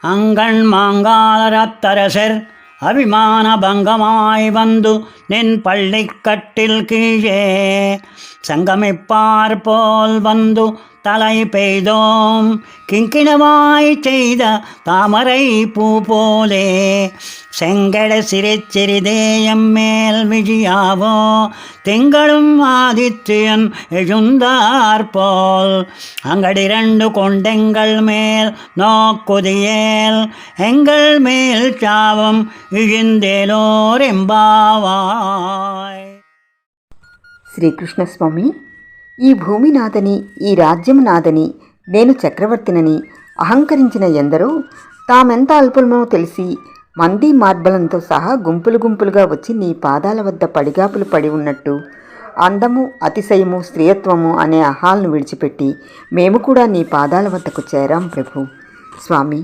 அங்கண் மாங்காலரத்தரசர் அபிமான பங்கமாய் வந்து நின் பள்ளிக்கட்டில் கீழே. சங்கமிப்பார் போல் வந்து தலை பெய்தோம். கிங்கிணமாய் செய்த தாமரை பூ போலே. செங்கட சிறிச்சிறிதேயம் மேல் விழியாவோ திங்களும் ஆதித்யன் எழுந்தார் போல் அங்கடிரண்டு கொண்டெங்கள் மேல் நோக்குதியேல் எங்கள் மேல் சாவம் இழிந்தேலோர் எம்பாவாய் శ్రీకృష్ణస్వామి ఈ భూమి నాదని ఈ రాజ్యం నాదని నేను చక్రవర్తినని అహంకరించిన ఎందరో తామెంత అల్పులమో తెలిసి మంది మార్బలంతో సహా గుంపులు గుంపులుగా వచ్చి నీ పాదాల వద్ద పడిగాపులు పడి ఉన్నట్టు. అందము అతిశయము స్త్రీయత్వము అనే అహాలను విడిచిపెట్టి మేము కూడా నీ పాదాల వద్దకు చేరాం ప్రభు. స్వామి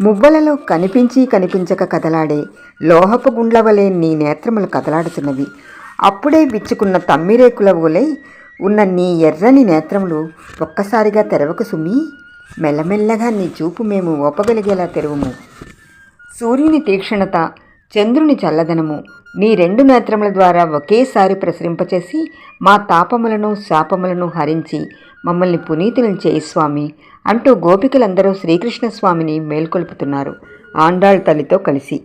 మువ్వలలో కనిపించి కనిపించక కదలాడే లోహపు గుండ్ల వలె నీ నేత్రములు కదలాడుతున్నవి. అప్పుడే విచ్చుకున్న తమ్మిరేకుల వలె ఉన్న నీ ఎర్రని నేత్రములు ఒక్కసారిగా తెరవకు సుమి. మెల్లమెల్లగా నీ చూపు మేము ఓపగలిగేలా తెరువుము. సూర్యుని తీక్షణత చంద్రుని చల్లదనము నీ రెండు నేత్రముల ద్వారా ఒకేసారి ప్రసరింపచేసి మా తాపములను శాపములను హరించి మమ్మల్ని పునీతులను చేయి స్వామి అంటూ గోపికలందరూ శ్రీకృష్ణ స్వామిని మేల్కొల్పుతున్నారు. ఆండాళ్ తల్లితో కలిసి.